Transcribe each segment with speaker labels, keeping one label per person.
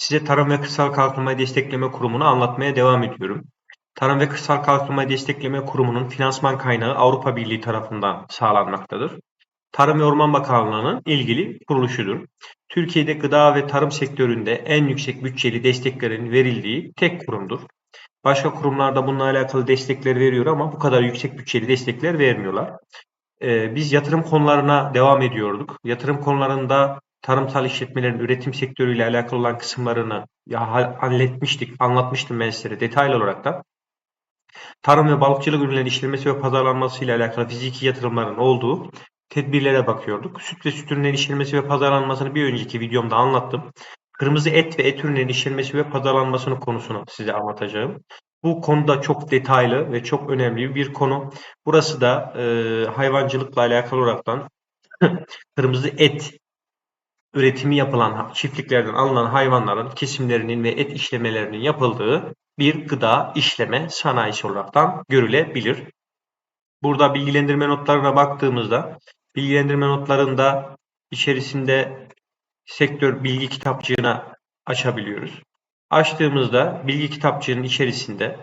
Speaker 1: Size Tarım ve Kırsal Kalkınma Destekleme Kurumu'nu anlatmaya devam ediyorum. Tarım ve Kırsal Kalkınma Destekleme Kurumu'nun finansman kaynağı Avrupa Birliği tarafından sağlanmaktadır. Tarım ve Orman Bakanlığı'nın ilgili kuruluşudur. Türkiye'de gıda ve tarım sektöründe en yüksek bütçeli desteklerin verildiği tek kurumdur. Başka kurumlar da bununla alakalı destekler veriyor ama bu kadar yüksek bütçeli destekler vermiyorlar. Ee, biz yatırım konularına devam ediyorduk. Yatırım konularında tarımsal işletmelerin üretim sektörüyle alakalı olan kısımlarını ya halletmiştik, anlatmıştım ben size detaylı olarak da. Tarım ve balıkçılık ürünlerinin işlenmesi ve pazarlanması ile alakalı fiziki yatırımların olduğu tedbirlere bakıyorduk. Süt ve süt ürünlerinin işlenmesi ve pazarlanmasını bir önceki videomda anlattım. Kırmızı et ve et ürünlerinin işlenmesi ve pazarlanmasını konusunu size anlatacağım. Bu konuda çok detaylı ve çok önemli bir konu. Burası da e, hayvancılıkla alakalı olaraktan kırmızı et üretimi yapılan çiftliklerden alınan hayvanların kesimlerinin ve et işlemelerinin yapıldığı bir gıda işleme sanayisi olaraktan görülebilir. Burada bilgilendirme notlarına baktığımızda bilgilendirme notlarında içerisinde sektör bilgi kitapçığına açabiliyoruz. Açtığımızda bilgi kitapçığının içerisinde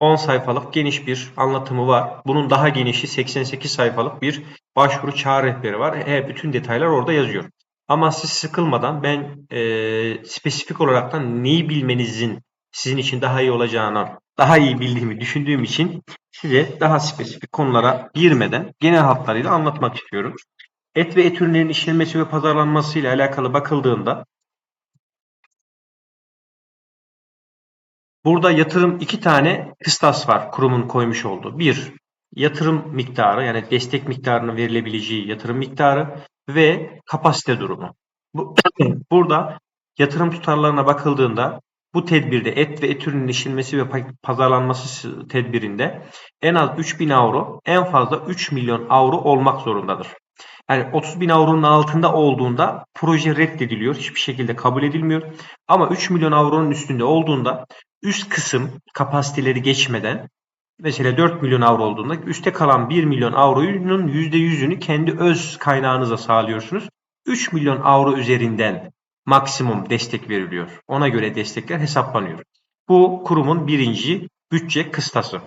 Speaker 1: 10 sayfalık geniş bir anlatımı var. Bunun daha genişi 88 sayfalık bir başvuru çağrı rehberi var. E, bütün detaylar orada yazıyor. Ama siz sıkılmadan ben e, spesifik olaraktan neyi bilmenizin sizin için daha iyi olacağını daha iyi bildiğimi düşündüğüm için size daha spesifik konulara girmeden genel hatlarıyla anlatmak istiyorum. Et ve et ürünlerinin işlenmesi ve pazarlanması ile alakalı bakıldığında burada yatırım iki tane kıstas var kurumun koymuş olduğu. Bir, yatırım miktarı yani destek miktarının verilebileceği yatırım miktarı ve kapasite durumu. Bu, burada yatırım tutarlarına bakıldığında bu tedbirde et ve et ürünün işlenmesi ve pazarlanması tedbirinde en az 3000 avro, en fazla 3 milyon avro olmak zorundadır. Yani 30 bin avronun altında olduğunda proje reddediliyor. Hiçbir şekilde kabul edilmiyor. Ama 3 milyon avronun üstünde olduğunda üst kısım kapasiteleri geçmeden mesela 4 milyon avro olduğunda üste kalan 1 milyon avronun %100'ünü kendi öz kaynağınıza sağlıyorsunuz. 3 milyon avro üzerinden maksimum destek veriliyor. Ona göre destekler hesaplanıyor. Bu kurumun birinci bütçe kıstası.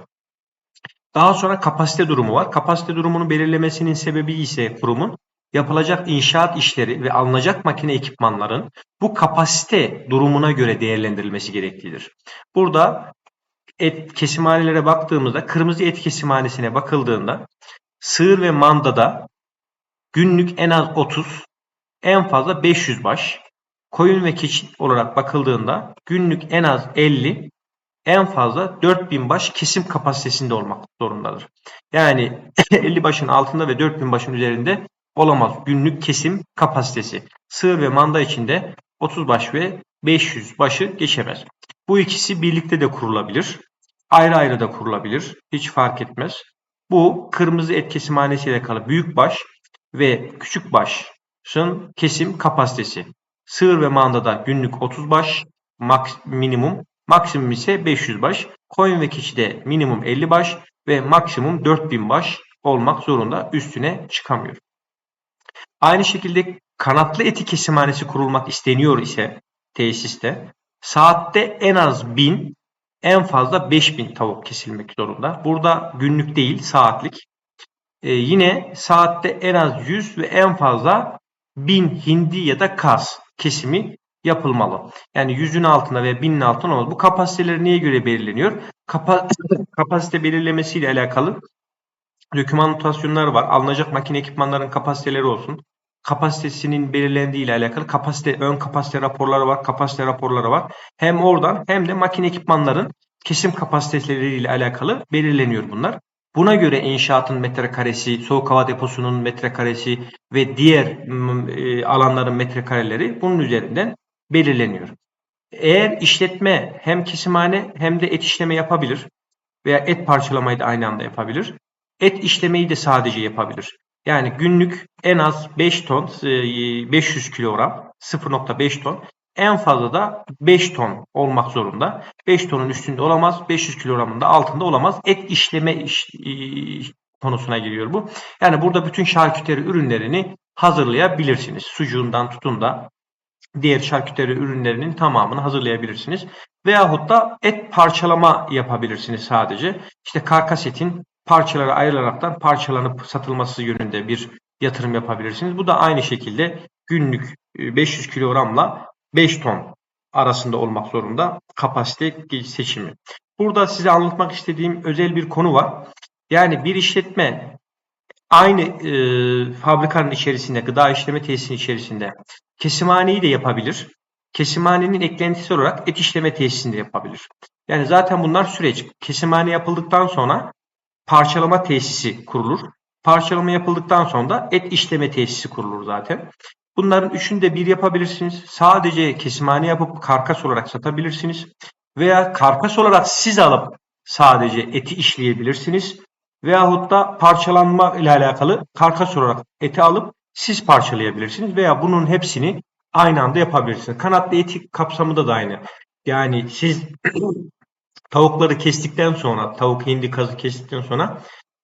Speaker 1: Daha sonra kapasite durumu var. Kapasite durumunu belirlemesinin sebebi ise kurumun yapılacak inşaat işleri ve alınacak makine ekipmanların bu kapasite durumuna göre değerlendirilmesi gereklidir. Burada et kesimhanelere baktığımızda kırmızı et kesimhanesine bakıldığında sığır ve mandada günlük en az 30 en fazla 500 baş koyun ve keçi olarak bakıldığında günlük en az 50 en fazla 4000 baş kesim kapasitesinde olmak zorundadır. Yani 50 başın altında ve 4000 başın üzerinde olamaz günlük kesim kapasitesi. Sığır ve manda içinde 30 baş ve 500 başı geçemez. Bu ikisi birlikte de kurulabilir. Ayrı ayrı da kurulabilir. Hiç fark etmez. Bu kırmızı et kesimhanesiyle alakalı büyük baş ve küçük başın kesim kapasitesi. Sığır ve mandada günlük 30 baş max, minimum Maksimum ise 500 baş. Koyun ve keçide minimum 50 baş ve maksimum 4000 baş olmak zorunda üstüne çıkamıyor. Aynı şekilde kanatlı eti kesimhanesi kurulmak isteniyor ise tesiste saatte en az 1000 en fazla 5000 tavuk kesilmek zorunda. Burada günlük değil saatlik. Ee, yine saatte en az 100 ve en fazla 1000 hindi ya da kas kesimi yapılmalı. Yani yüzün altında ve binin altında olmaz. Bu kapasiteler neye göre belirleniyor? Kapa kapasite belirlemesiyle alakalı doküman notasyonlar var. Alınacak makine ekipmanların kapasiteleri olsun. Kapasitesinin belirlendiği ile alakalı kapasite ön kapasite raporları var, kapasite raporları var. Hem oradan hem de makine ekipmanların kesim kapasiteleriyle alakalı belirleniyor bunlar. Buna göre inşaatın metrekaresi, soğuk hava deposunun metrekaresi ve diğer e, alanların metrekareleri bunun üzerinden belirleniyor. Eğer işletme hem kesimhane hem de et işleme yapabilir veya et parçalamayı da aynı anda yapabilir. Et işlemeyi de sadece yapabilir. Yani günlük en az 5 ton, 500 e, kilogram, 0.5 ton, en fazla da 5 ton olmak zorunda. 5 tonun üstünde olamaz, 500 kilogramın da altında olamaz. Et işleme iş, konusuna giriyor bu. Yani burada bütün şarküteri ürünlerini hazırlayabilirsiniz. Sucuğundan tutun da diğer şarküteri ürünlerinin tamamını hazırlayabilirsiniz. Veyahut da et parçalama yapabilirsiniz sadece. İşte karkas etin parçalara ayrılaraktan parçalanıp satılması yönünde bir yatırım yapabilirsiniz. Bu da aynı şekilde günlük e, 500 kilogramla 5 ton arasında olmak zorunda kapasite seçimi. Burada size anlatmak istediğim özel bir konu var. Yani bir işletme aynı e, fabrikanın içerisinde, gıda işleme tesisinin içerisinde kesimhaneyi de yapabilir. Kesimhanenin eklentisi olarak et işleme tesisinde yapabilir. Yani zaten bunlar süreç. Kesimhane yapıldıktan sonra parçalama tesisi kurulur. Parçalama yapıldıktan sonra da et işleme tesisi kurulur zaten. Bunların üçünü de bir yapabilirsiniz. Sadece kesimhane yapıp karkas olarak satabilirsiniz. Veya karkas olarak siz alıp sadece eti işleyebilirsiniz. Veyahut da parçalanma ile alakalı karkas olarak eti alıp siz parçalayabilirsiniz. Veya bunun hepsini aynı anda yapabilirsiniz. Kanatlı eti kapsamında da aynı. Yani siz tavukları kestikten sonra, tavuk hindi kazı kestikten sonra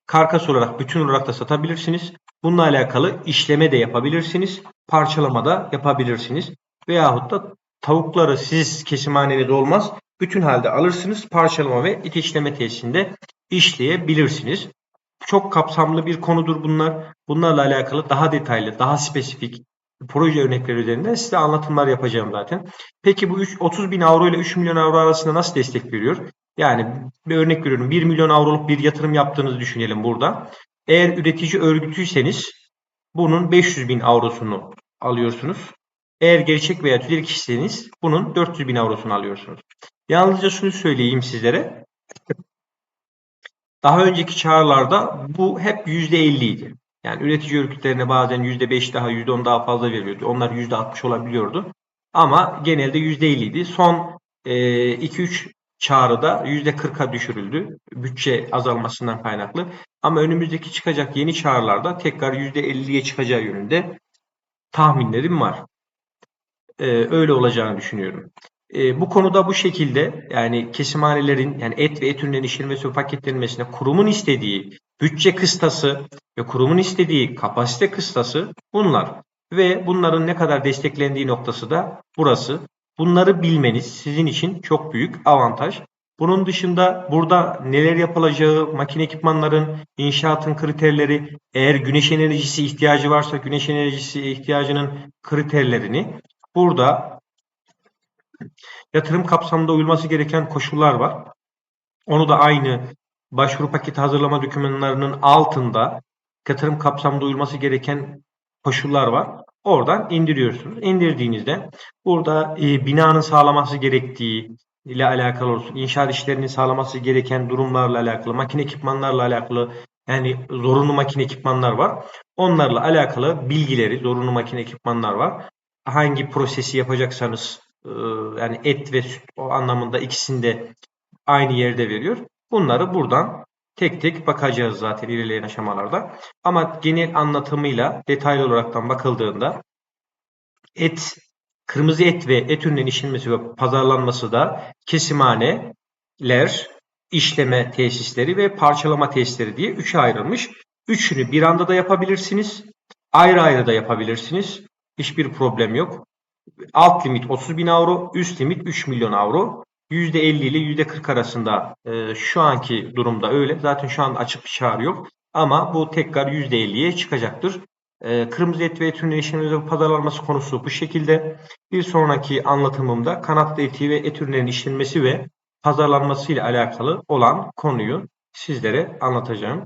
Speaker 1: karkas olarak, bütün olarak da satabilirsiniz. Bununla alakalı işleme de yapabilirsiniz. Parçalama da yapabilirsiniz. Veyahut da tavukları siz kesimhanenizde olmaz. Bütün halde alırsınız. Parçalama ve et işleme tesisinde işleyebilirsiniz. Çok kapsamlı bir konudur bunlar. Bunlarla alakalı daha detaylı, daha spesifik proje örnekleri üzerinden size anlatımlar yapacağım zaten. Peki bu 3, 30 bin avro ile 3 milyon avro arasında nasıl destek veriyor? Yani bir örnek veriyorum 1 milyon avroluk bir yatırım yaptığınızı düşünelim burada. Eğer üretici örgütüyseniz bunun 500 bin avrosunu alıyorsunuz. Eğer gerçek veya tüzel kişiseniz bunun 400 bin avrosunu alıyorsunuz. Yalnızca şunu söyleyeyim sizlere. Daha önceki çağrılarda bu hep %50 idi. Yani üretici örgütlerine bazen %5 daha %10 daha fazla veriyordu. Onlar %60 olabiliyordu. Ama genelde %50 idi. Son 2-3 çağrıda %40'a düşürüldü. Bütçe azalmasından kaynaklı. Ama önümüzdeki çıkacak yeni çağrılarda tekrar %50'ye çıkacağı yönünde tahminlerim var. Ee, öyle olacağını düşünüyorum. Ee, bu konuda bu şekilde yani kesimhanelerin yani et ve et ürünlerinin işlenmesi ve paketlenmesine kurumun istediği bütçe kıstası ve kurumun istediği kapasite kıstası bunlar. Ve bunların ne kadar desteklendiği noktası da burası. Bunları bilmeniz sizin için çok büyük avantaj. Bunun dışında burada neler yapılacağı, makine ekipmanların, inşaatın kriterleri, eğer güneş enerjisi ihtiyacı varsa güneş enerjisi ihtiyacının kriterlerini burada yatırım kapsamında uyulması gereken koşullar var. Onu da aynı başvuru paketi hazırlama dokümanlarının altında yatırım kapsamında uyulması gereken koşullar var. Oradan indiriyorsunuz. İndirdiğinizde burada e, binanın sağlaması gerektiği ile alakalı olsun, inşaat işlerinin sağlaması gereken durumlarla alakalı, makine ekipmanlarla alakalı yani zorunlu makine ekipmanlar var. Onlarla alakalı bilgileri, zorunlu makine ekipmanlar var. Hangi prosesi yapacaksanız yani et ve süt o anlamında ikisinde aynı yerde veriyor. Bunları buradan tek tek bakacağız zaten ilerleyen aşamalarda. Ama genel anlatımıyla detaylı olaraktan bakıldığında et, kırmızı et ve et ürünlerinin işlenmesi ve pazarlanması da kesimhaneler, işleme tesisleri ve parçalama tesisleri diye üçe ayrılmış. Üçünü bir anda da yapabilirsiniz. Ayrı ayrı da yapabilirsiniz. Hiçbir problem yok. Alt limit 30 bin avro, üst limit 3 milyon avro. %50 ile %40 arasında e, şu anki durumda öyle. Zaten şu anda açık bir çağrı yok. Ama bu tekrar %50'ye çıkacaktır. E, kırmızı et ve et ürünleri işlemleri pazarlanması konusu bu şekilde. Bir sonraki anlatımımda kanatlı eti ve et ürünlerinin işlenmesi ve pazarlanması ile alakalı olan konuyu sizlere anlatacağım.